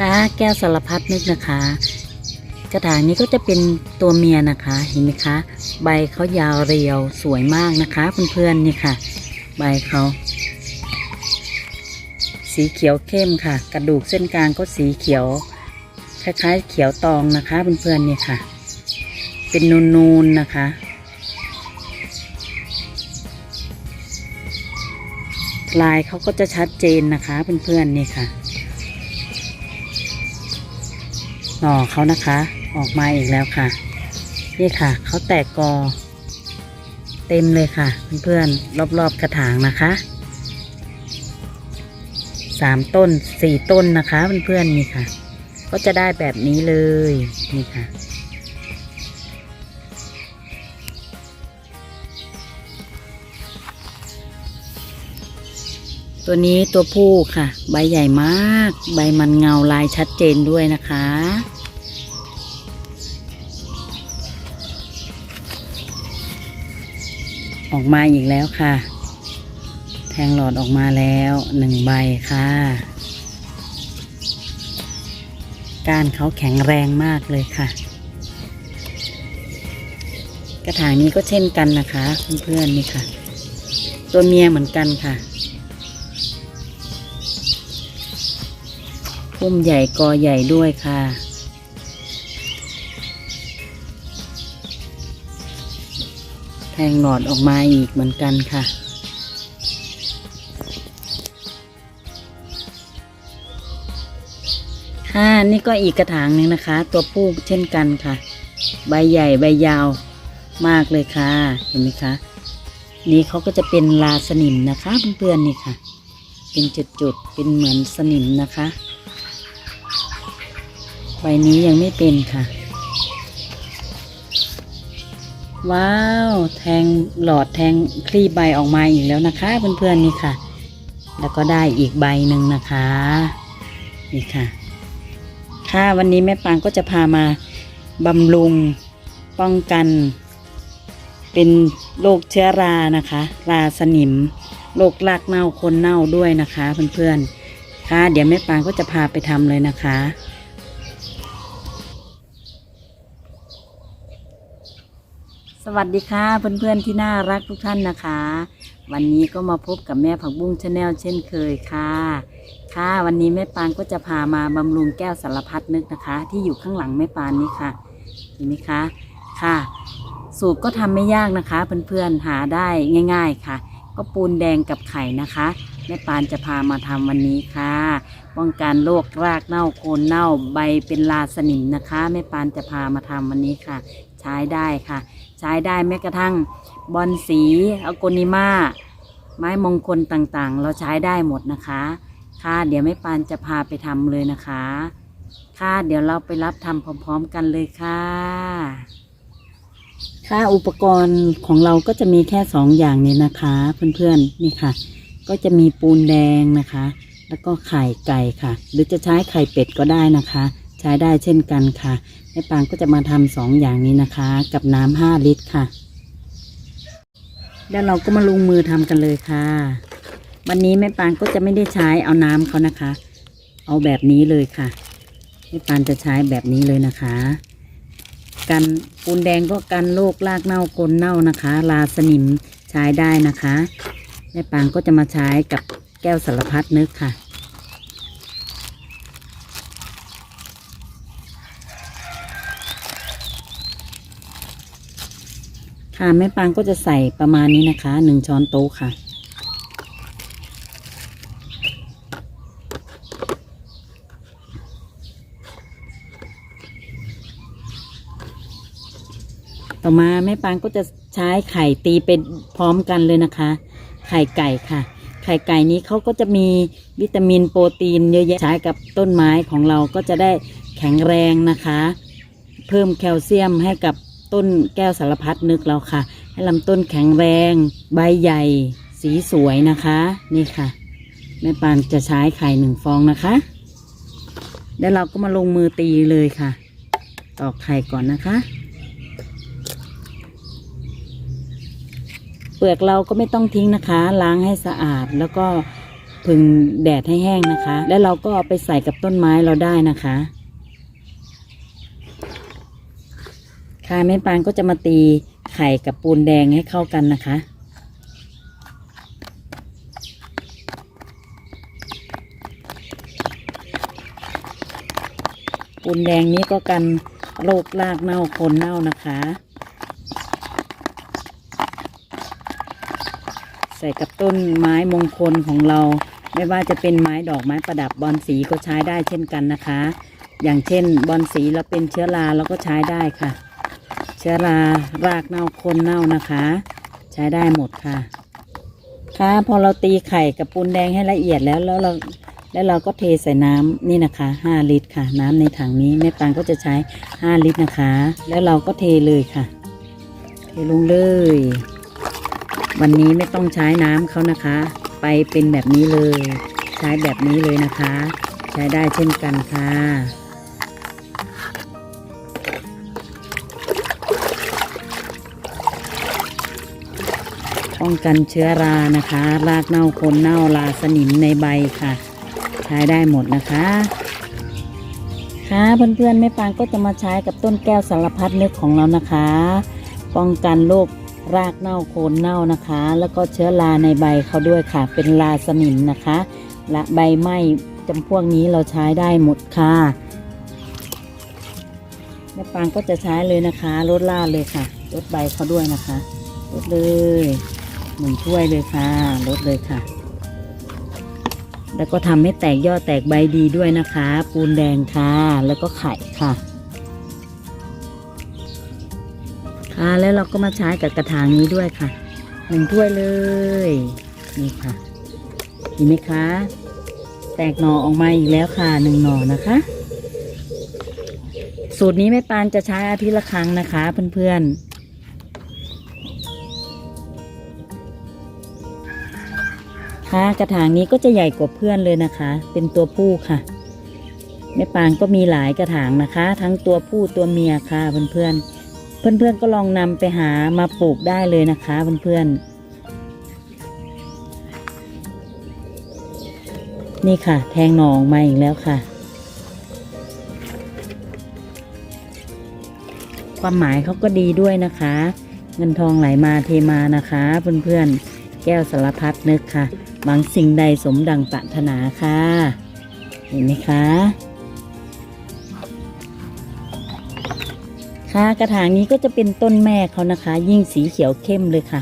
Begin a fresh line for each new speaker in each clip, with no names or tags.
คะ แก้วสารพัดนึกนะคะ กระถางนี้ก็จะเป็นตัวเมียนะคะ เห็นไหมคะ ใบเขายาวเรียวสวยมากนะคะเพื่อนๆนี่ค่ะ ใบเขาสีเขียวเข้มค่ะ กระดูกเส้นกลางก็สีเขียว คล้ายๆ เขียวตองนะคะเพื่อนๆนี่ค่ะ เป็นนูนๆนะคะ ลายเขาก็จะชัดเจนนะคะเพื่อนๆนี่ค่ะ หน่อเขานะคะ ออกมาอีกแล้วค่ะ นี่ค่ะ เขาแตกกอ เต็มเลยค่ะ เพื่อนๆรอบๆกระถางนะคะสามต้นสี่ต้นนะคะเพื่อนๆนี่ค่ะ ก็จะได้แบบนี้เลยนี่ค่ะ ตัวนี้ตัวผู้ค่ะ ใบใหญ่มาก ใบมันเงาลายชัดเจนด้วยนะคะ ออกมาอีกแล้วค่ะ แทงหลอดออกมาแล้วหนึ่งใบค่ะก้านเขาแข็งแรงมากเลยค่ะ กระถางนี้ก็เช่นกันนะคะ เพื่อนๆนี่ค่ะ ตัวเมียเหมือนกันค่ะ พุ่มใหญ่กอใหญ่ด้วยค่ะ แทงหลอดออกมาอีกเหมือนกันค่ะ ค่ะนี่ก็อีกกระถางหนึ่งนะคะ ตัวผู้เช่นกันค่ะ ใบใหญ่ใบยาวมากเลยค่ะ เห็นไหมคะ นี่เขาก็จะเป็นลาสนิมนะคะเพื่อนๆนี่ค่ะ เป็นจุดๆ เป็นเหมือนสนิมนะคะ ใบนี้ยังไม่เป็นค่ะ ว้าว แทงหลอดแทงคลี่ใบออกมาอีกแล้วนะคะ เพื่อนๆนี่ค่ะ แล้วก็ได้อีกใบหนึ่งนะคะ นี่ค่ะ ค่ะวันนี้แม่ปางก็จะพามาบำรุงป้องกัน เป็นโรคเชื้อรานะคะ ราสนิมโรครากเน่าคนเน่าด้วยนะคะ เพื่อนๆ ค่ะ เดี๋ยวแม่ปางก็จะพาไปทำเลยนะคะ สวัสดีค่ะเพื่อนๆที่น่ารักทุกท่านนะคะ วันนี้ก็มาพบกับแม่ผักบุ้งชาแนลเช่นเคยค่ะ ค่ะวันนี้แม่ปานก็จะพามาบำรุงแก้วสารพัดนึกนะคะ ที่อยู่ข้างหลังแม่ปานนี้ค่ะเห็นไหมคะค่ะ สูตรก็ทำไม่ยากนะคะ เพื่อนๆหาได้ง่าย ๆค่ะ ก็ปูนแดงกับไข่นะคะแม่ปานจะพามาทำวันนี้ค่ะ ป้องกันโรครากเน่าโคนเน่าใบเป็นลาสนิมนะคะแม่ปานจะพามาทำวันนี้ค่ะ ใช้ได้ค่ะ ใช้ได้แม้กระทั่งบอลสีอโกนิมาไม้มงคลต่างๆ เราใช้ได้หมดนะคะ ค่ะ เดี๋ยวแม่ปานจะพาไปทำเลยนะคะ ค่ะเดี๋ยวเราไปรับทำพร้อม ๆ กันเลยค่ะ ค่ะอุปกรณ์ของเราก็จะมีแค่สองอย่างนี้นะคะ เพื่อนๆนี่ค่ะ ก็จะมีปูนแดงนะคะ แล้วก็ไข่ไก่ค่ะ หรือจะใช้ไข่เป็ดก็ได้นะคะ ใช้ได้เช่นกันค่ะแม่ปางก็จะมาทำสองอย่างนี้นะคะ กับน้ำห้าลิตรค่ะ แล้วเราก็มาลงมือทำกันเลยค่ะ วันนี้แม่ปานก็จะไม่ได้ใช้เอาน้ำเขานะคะ เอาแบบนี้เลยค่ะแม่ปานจะใช้แบบนี้เลยนะคะกันปูนแดงก็กันโรครากเน่าโคนเน่านะคะ ลาสนิมใช้ได้นะคะแม่ปานก็จะมาใช้กับแก้วสารพัดนึกค่ะ ค่ะแม่ปางก็จะใส่ประมาณนี้นะคะหนึ่งช้อนโต๊ะค่ะ ต่อมาแม่ปางก็จะใช้ไข่ตีไปพร้อมกันเลยนะคะ ไข่ไก่ค่ะไข่ไก่นี้เขาก็จะมีวิตามินโปรตีนเยอะแยะใช้กับต้นไม้ของเราก็จะได้แข็งแรงนะคะ เพิ่มแคลเซียมให้กับ ต้นแก้วสารพัดนึกเราค่ะ ให้ลำต้นแข็งแรง ใบใหญ่ สีสวยนะคะ นี่ค่ะ แม่ปานจะใช้ไข่หนึ่งฟองนะคะ แล้วเราก็มาลงมือตีเลยค่ะ ตอกไข่ก่อนนะคะ เปลือกเราก็ไม่ต้องทิ้งนะคะ ล้างให้สะอาดแล้วก็พึงแดดให้แห้งนะคะ แล้วเราก็เอาไปใส่กับต้นไม้เราได้นะคะ ค่ะแม่ปานก็จะมาตีไข่กับปูนแดงให้เข้ากันนะคะ ปูนแดงนี้ก็กันโรครากเน่าโคนเน่านะคะ ใส่กับต้นไม้มงคลของเรา ไม่ว่าจะเป็นไม้ดอกไม้ประดับบอนสีก็ใช้ได้เช่นกันนะคะ อย่างเช่นบอนสีเราเป็นเชื้อราเราก็ใช้ได้ค่ะ เชื้อรารากเน่าคนเน่านะคะ ใช้ได้หมดค่ะ ค่ะพอเราตีไข่กับปูนแดงให้ละเอียดแล้วแล้วเราแล้วเราก็เทใส่น้ำนี่นะคะห้าลิตรค่ะ น้ำในถังนี้แม่ปางก็จะใช้ห้าลิตรนะคะ แล้วเราก็เทเลยค่ะ เทลงเลย วันนี้ไม่ต้องใช้น้ำเขานะคะ ไปเป็นแบบนี้เลย ใช้แบบนี้เลยนะคะ ใช้ได้เช่นกันค่ะ ป้องกันเชื้อรานะคะ รากเน่าโคนเน่าราสนิมในใบค่ะ ใช้ได้หมดนะคะ ค่ะเพื่อนๆแม่ปางก็จะมาใช้กับต้นแก้วสารพัดนึกของเรานะคะ ป้องกันโรครากเน่าโคนเน่านะคะ แล้วก็เชื้อราในใบเขาด้วยค่ะ เป็นราสนิมนะคะ และใบไหม้จำพวกนี้เราใช้ได้หมดค่ะแม่ปางก็จะใช้เลยนะคะลดล่าเลยค่ะลดใบเขาด้วยนะคะลดเลย หนึ่งถ้วยเลยค่ะลดเลยค่ะ แล้วก็ทำให้แตกยอดแตกใบดีด้วยนะคะ ปูนแดงค่ะ แล้วก็ไข่ค่ะค่ะแล้วเราก็มาใช้กับกระถางนี้ด้วยค่ะหนึ่งถ้วยเลยนี่ค่ะเห็นไหมคะ แตกหน่อออกมาอีกแล้วค่ะหนึ่งหน่อนะคะสูตรนี้แม่ปานจะใช้อาทิตย์ละครั้งนะคะ เพื่อนๆ คะ กระถางนี้ก็จะใหญ่กว่าเพื่อนเลยนะคะ เป็นตัวผู้ค่ะแม่ปานก็มีหลายกระถางนะคะ ทั้งตัวผู้ตัวเมียค่ะเพื่อนๆเพื่อนๆก็ลองนำไปหามาปลูกได้เลยนะคะเพื่อนๆนี่ค่ะ แทงหนอออกมาอีกแล้วค่ะ ความหมายเขาก็ดีด้วยนะคะ เงินทองไหลมาเทมานะคะ เพื่อนๆ แก้วสารพัดนึกค่ะ หวังสิ่งใดสมดังปรารถนาค่ะ เห็นไหมคะ ค่ะกระถางนี้ก็จะเป็นต้นแม่เขานะคะ ยิ่งสีเขียวเข้มเลยค่ะ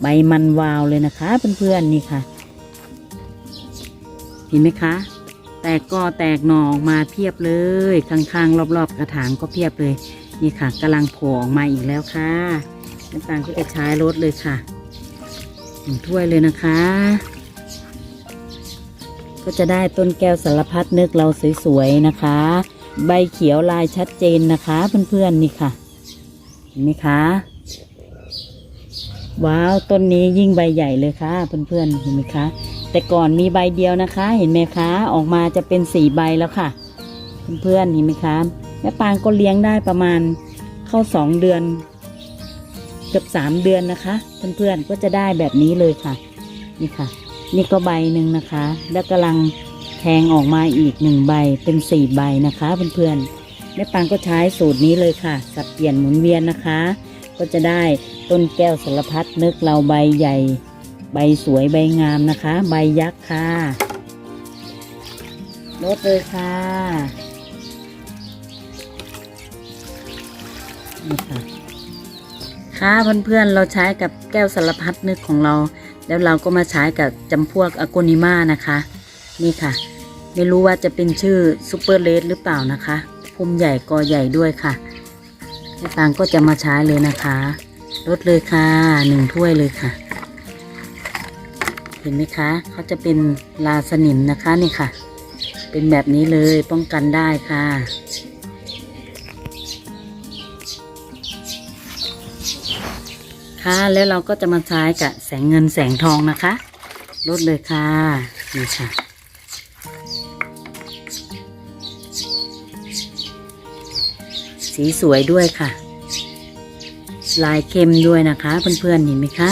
ใบมันวาวเลยนะคะเพื่อนๆนี่ค่ะ เห็นไหมคะ แตกกอแตกหน่อออกมาเพียบเลย ข้างๆรอบๆ กระถางก็เพียบเลย นี่ค่ะกำลังโผล่ออกมาอีกแล้วค่ะน้ำตาลก็จะใช้รดเลยค่ะหนึ่งถ้วยเลยนะคะ ก็จะได้ต้นแก้วสารพัดนึกเราสวยๆนะคะ ใบเขียวลายชัดเจนนะคะเพื่อนๆนี่ค่ะเห็นไหมคะว้าวต้นนี้ยิ่งใบใหญ่เลยค่ะเพื่อนๆเห็นไหมคะแต่ก่อนมีใบเดียวนะคะ เห็นไหมคะออกมาจะเป็นสี่ใบแล้วค่ะ เพื่อนๆเห็นไหมคะแม่ปางก็เลี้ยงได้ประมาณเข้าสองเดือนเกือบสามเดือนนะคะ เพื่อนๆก็จะได้แบบนี้เลยค่ะ นี่ค่ะ นี่ก็ใบหนึ่งนะคะ แล้วกำลังแทงออกมาอีกหนึ่งใบเป็นสี่ใบนะคะเพื่อนๆแม่ปางก็ใช้สูตรนี้เลยค่ะ สับเปลี่ยนหมุนเวียนนะคะ ก็จะได้ต้นแก้วสารพัดนึกเราใบใหญ่ ใบสวยใบงามนะคะ ใบยักษ์ค่ะลดเลยค่ะนี่ค่ะค่ะเพื่อนๆเราใช้กับแก้วสารพัดนึกของเรา แล้วเราก็มาใช้กับจำพวกอโกนิมานะคะ นี่ค่ะ ไม่รู้ว่าจะเป็นชื่อซูเปอร์เลสหรือเปล่านะคะพุ่มใหญ่กอใหญ่ด้วยค่ะแม่ตางก็จะมาใช้เลยนะคะลดเลยค่ะหนึ่งถ้วยเลยค่ะ เห็นไหมคะเขาจะเป็นลาสนิมนะคะนี่ค่ะ เป็นแบบนี้เลยป้องกันได้ค่ะ แล้วเราก็จะมาใช้กับแสงเงินแสงทองนะคะลดเลยค่ะนี่ค่ะ สีสวยด้วยค่ะ ลายเข้มด้วยนะคะเพื่อนๆเห็นไหมคะ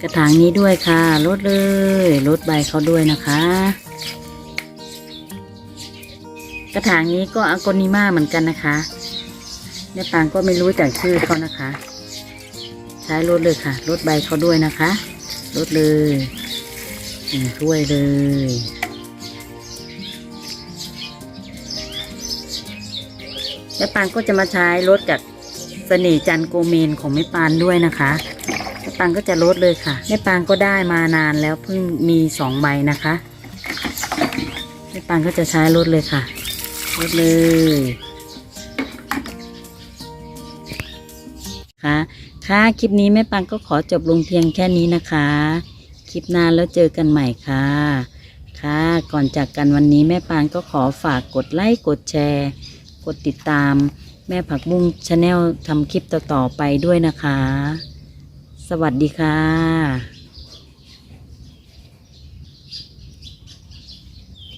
กระถางนี้ด้วยค่ะลดเลยลดใบเขาด้วยนะคะ กระถางนี้ก็อากนิมาเหมือนกันนะคะ แม่ปางก็ไม่รู้จากชื่อเขานะคะ ใช้ลดเลยค่ะลดใบเขาด้วยนะคะลดเลยหนึ่งถ้วยเลยแม่ปานก็จะมาใช้รถกับเสน่ห์จันโกเมนของแม่ปานด้วยนะคะแม่ปานก็จะลดเลยค่ะแม่ปานก็ได้มานานแล้วเพิ่งมีสองใบนะคะแม่ปานก็จะใช้รถเลยค่ะรถเลย ค่ะค่ะ คลิปนี้แม่ปานก็ขอจบลงเพียงแค่นี้นะคะ คลิปหน้าแล้วเจอกันใหม่ค่ะ ค่ะ ก่อนจากกันวันนี้แม่ปานก็ขอฝากกดไลค์กดแชร์ กดติดตาม แม่ผักบุ้งชาแนลทำคลิปต่อๆไปด้วยนะคะ สวัสดีค่ะ